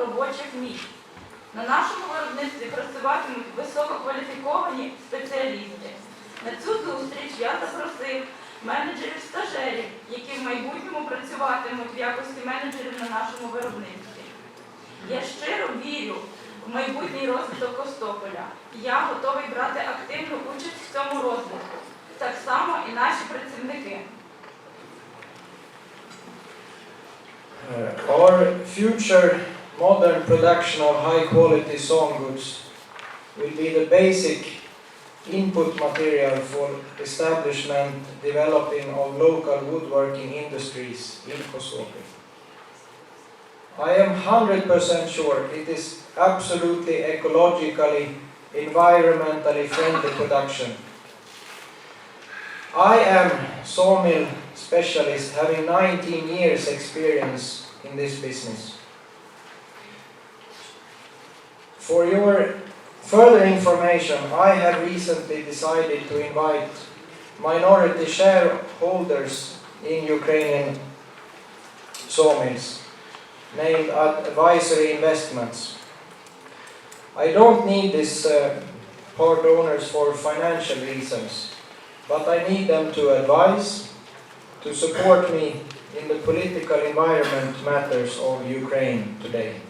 робочих місць. На нашому виробництві працюватимуть висококваліфіковані спеціалісти. На цю зустріч я запросив менеджерів стажерів, які в майбутньому працюватимуть в якості менеджерів на нашому виробництві. Я щиро вірю в майбутній розвиток Костополя. Я готовий брати активну участь в цьому розвитку. Так само і наші працівники. Uh, our future modern production of high quality sawn goods will be the basic input material for establishment developing of local woodworking industries in Kosovo. I am 100% sure it is absolutely ecologically, environmentally friendly production. I am sawmill specialist having 19 years experience in this business. For your further information, I have recently decided to invite minority shareholders in Ukrainian sawmills named Advisory Investments. I don't need these uh, part owners for financial reasons, but I need them to advise, to support me in the political environment matters of Ukraine today.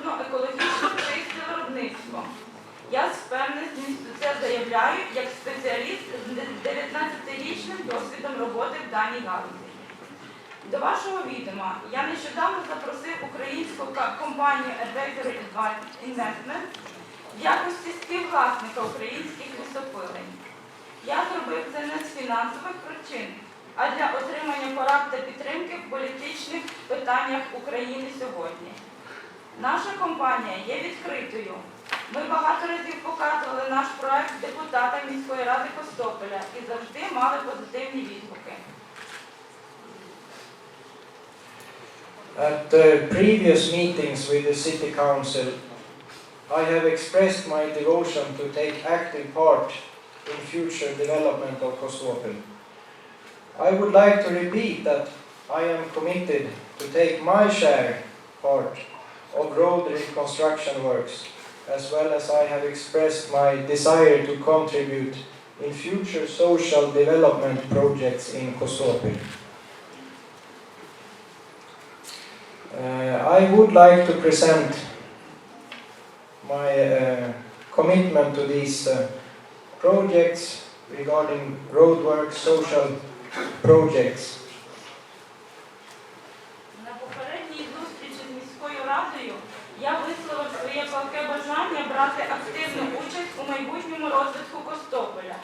Я з впевненістю це заявляю як спеціаліст з 19-річним досвідом роботи в даній галузі. До вашого відома, я нещодавно запросив українську компанію Advisory Investment в якості співвласника українських лісопилень. Я зробив це не з фінансових причин, а для отримання порад та підтримки в політичних питаннях України сьогодні. Наша компанія є відкритою. Ми багато разів показували наш проект депутатам міської ради Костополя і завжди мали позитивні відгуки. At uh, previous meetings with the city council, I have expressed my devotion to take active part in future development of Kosovo. I would like to repeat that I am committed to take my share part of road reconstruction works, as well as I have expressed my desire to contribute in future social development projects in Kosovo. Uh, I would like to present my uh, commitment to these uh, projects regarding roadwork, social projects. Брати активну участь у майбутньому розвитку Костополя.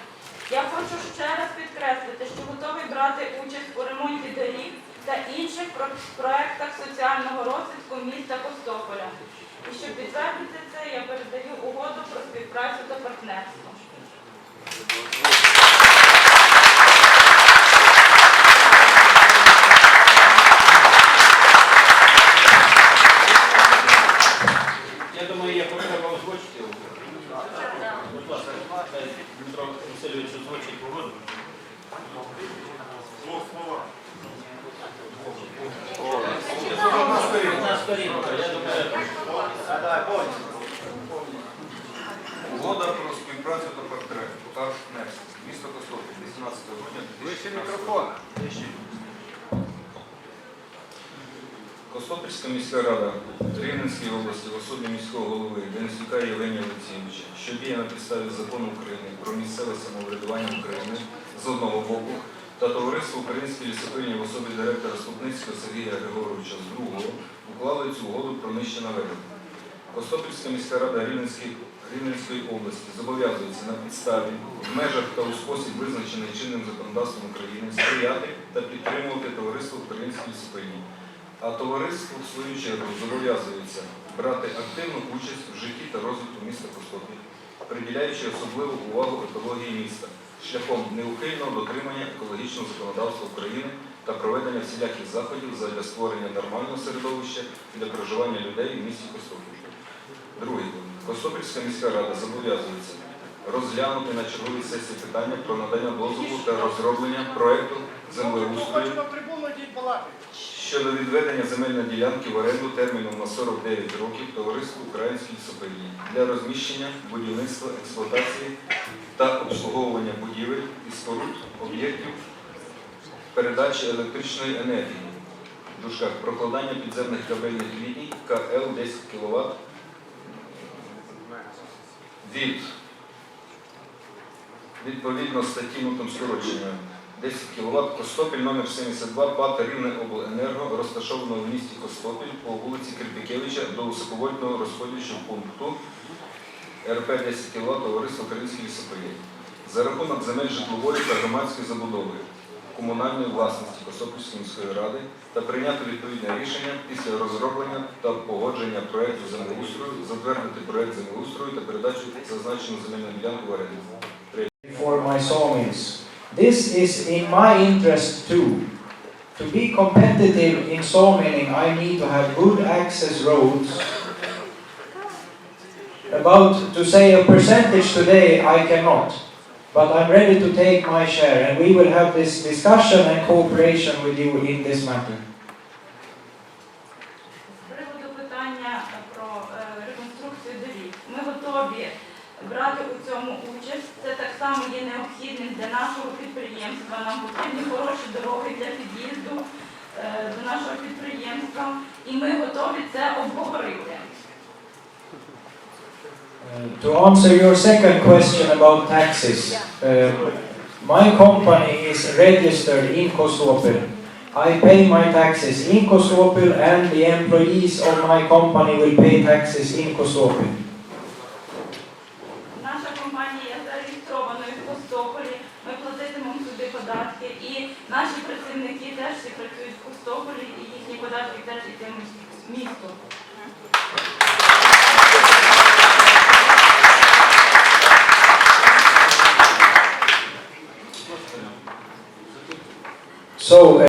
Я хочу ще раз підкреслити, що готовий брати участь у ремонті доріг та інших про- проектах соціального розвитку міста Костополя. І щоб підтвердити це, я передаю угоду про співпрацю та партнерство. Я думаю, потреба озвучити. Будь ласка, Дмитро Васильович озвучить погоду. Одна сторінка, я думаю. Угода про співпрацю та партнерство. партнерство. Місто Костопіль, 18 грудня 2015 року. Костопільська міська рада Рівненської області в особі міського голови Денисюка Євгенія Олексійовича, що діє на підставі закону України про місцеве самоврядування України з одного боку та товариство Української лісопильні в особі директора Ступницького Сергія Григоровича з другого уклали цю угоду про нижче наведення. Костопільська міська рада Рівненської області зобов'язується на підставі в межах та у спосіб, визначений чинним законодавством України, сприяти та підтримувати товариство Української лісопильні А товариство, в свою чергу, зобов'язується брати активну участь в житті та розвитку міста Костопіль, приділяючи особливу увагу екології міста, шляхом неухильного дотримання екологічного законодавства України та проведення всіляких заходів задля створення нормального середовища для проживання людей в місті Костопіль. Пункт. Костопільська міська рада зобов'язується розглянути на черговій сесії питання про надання дозволу та розроблення проекту землеустрою щодо відведення земельної ділянки в оренду терміном на 49 років товариству Українські лісопильні для розміщення, будівництва, експлуатації та обслуговування будівель і споруд об'єктів передачі електричної енергії. В дужках прокладання підземних кабельних ліній КЛ 10 кВт від відповідно статті ну, там 10 кВт Костопіль номер 72 ПАТ Рівне обленерго розташовано в місті Костопіль по вулиці Кирпікевича до високовольтного розподільчого пункту. РП 10 кВт Товариство Українські лісопилі за рахунок земель житлової та громадської забудови комунальної власності Костопільської міської ради та прийняти відповідне рішення після розроблення та погодження проекту землеустрою, затвердити проект землеустрою та передачу зазначену земельну ділянку в оренду. This is in my interest too. To be competitive in sawmilling, I need to have good access roads. About to say a percentage today, I cannot. But I'm ready to take my share, and we will have this discussion and cooperation with you in this matter. брати у цьому участь. Це так само є необхідним для нашого підприємства. Нам потрібні хороші дороги для під'їзду е, до нашого підприємства, і ми готові це обговорити. Uh, To answer your second question about taxes, uh, my company is registered in Kosovo. I pay my taxes in Kosovo and the employees of my company will pay taxes in Kosovo. і їхні податки теж йтимуть місту. So, uh,